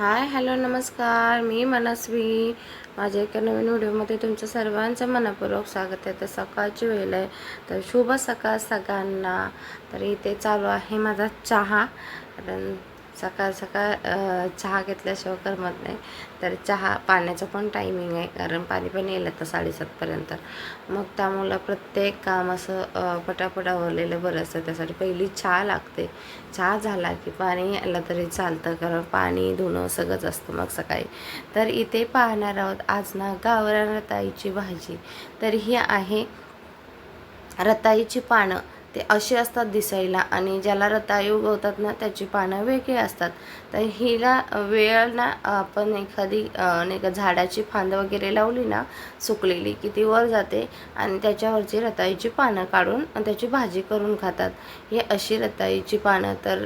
Hi hello नमस्कार. मी मनस्वी. माझ्या एका नवीन व्हिडिओमध्ये तुमचं सर्वांचं मनपूर्वक स्वागत आहे. तर सकाळची वेळ आहे. तर शुभ सकाळ सगळ्यांना. तर इथे चालू आहे माझा चहा. कारण सकाळ सकाळ चहा घेतल्याशिवाय करमत नाही. तर चहा पाण्याचं पण टायमिंग आहे कारण पाणी पण येईल आता साडेसातपर्यंत मग त्यामुळं प्रत्येक काम असं पटापट आवरलेलं बरं असतं. त्यासाठी पहिली चहा लागते. चहा झाला की पाणी आलं तरी चालतं कारण पाणी धुणं सगळंच असतं मग सकाळी. तर इथे पाहणार आहोत आज ना गावरान रताईची भाजी. तर ही आहे रताईची पानं. ते असे असतात दिसायला आणि ज्याला रताळी उगवतात ना त्याची पानं वेगळी असतात. तर हिला वेळ ना आपण एखादी नाही का झाडाची फांद वगैरे लावली ना सुकलेली की ती वर जाते आणि त्याच्यावरची रताळीची पानं काढून त्याची भाजी करून खातात. हे अशी रताळीची पानं. तर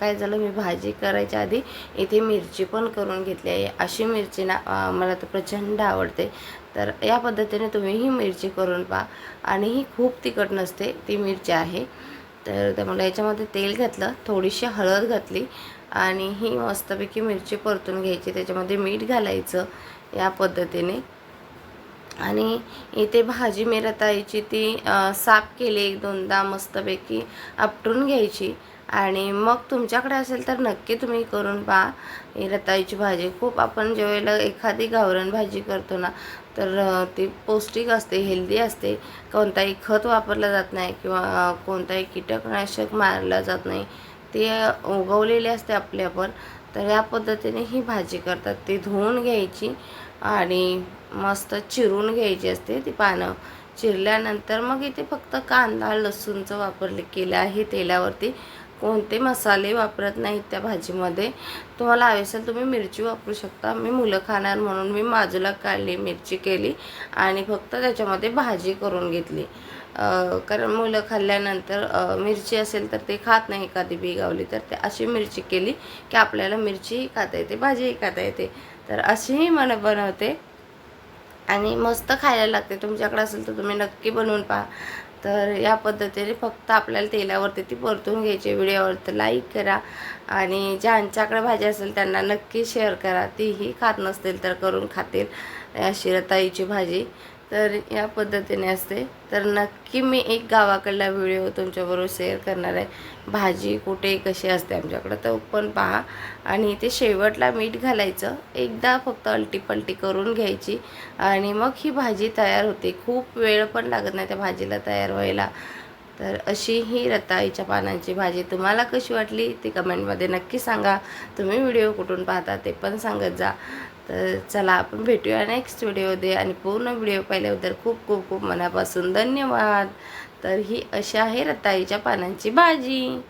काय झालं मी भाजी करायच्या आधी इथे मिरची पण करून घेतली आहे. अशी मिरची ना मला तर प्रचंड आवडते. तर या पद्धतीने तुम्ही ही मिरची करून पहा. आणि ही खूप तिखट नसते ती मिरची आहे. तर त्यामुळे याच्यामध्ये तेल घातलं थोडीशी हळद घातली आणि ही मस्तपैकी मिरची परतून घ्यायची. त्याच्यामध्ये मीठ घालायचं या पद्धतीने. आणि इथे भाजी मी रताळीची ती साफ केली एक दोनदा मस्तपैकी आपटून घ्यायची. आणि मग तुमच्याकडे असेल तर नक्की तुम्ही करून पहा. ही रताळीची भाजी खूप आपण ज्यावेळेला एखादी गावरण भाजी करतो ना तर ती पौष्टिक असते हेल्दी असते. कोणताही खत वापरलं जात नाही किंवा कोणताही कीटकनाशक मारलं जात नाही. ते उगवलेले असते आपले आपण. तर या पद्धतीने ही भाजी करतात. ती धुवून घ्यायची आणि मस्त चिरून घ्यायची असते ती पानं. चिरल्यानंतर मग इथे फक्त कांदा लसूणचं वापरले केलं आहे तेलावरती. कोणते मसाले वापरत नाहीत त्या भाजीमध्ये. तुम्हाला हवे असेल तुम्ही मिरची वापरू शकता. मी मुलं खाणार म्हणून मी बाजूला काढली मिरची केली आणि फक्त त्याच्यामध्ये भाजी करून घेतली. कारण मुलं खाल्ल्यानंतर मिरची असेल तर ते खात नाही एखादी बी गावली तर ते अशी मिरची केली की आपल्याला मिरचीही खाता येते भाजीही खाता येते. तर अशीही मन बनवते आणि मस्त खायला लागते. तुमच्याकडे असेल तर तुम्ही नक्की बनवून पहा. तर या पद्धतीने फक्त आपल्याला तेलावरती ती परतून घ्यायची व्हिडिओवरती लाईक करा. आणि ज्यांच्याकडे भाजी असेल त्यांना नक्की शेअर करा. तीही खात नसतील तर करून खातील. अशी रताईची भाजी. तर या पद्धतीने असते. तर नक्की मी एक गावाकडला व्हिडिओ तुमच्याबरोबर शेअर करणार आहे. भाजी कुठे कशी असते आमच्याकडं तर पण पहा. आणि इथे शेवटला मीठ घालायचं. एकदा फक्त अलटी पलटी करून घ्यायची. आणि मग ही भाजी तयार होते. खूप वेळ पण लागत नाही त्या भाजीला तयार व्हायला. तर अशी ही रताळीच्या पानांची भाजी. तुम्हाला कशी वाटली ती कमेंटमध्ये नक्की सांगा. तुम्ही व्हिडिओ कुठून पाहता ते पण सांगत जा. तर चला आपण भेटूया नेक्स्ट व्हिडिओमध्ये आणि पूर्ण व्हिडिओ पाहिल्याबद्दल खूप खूप खूप मनापासून धन्यवाद. तर ही अशी आहे रताळीच्या पानांची भाजी.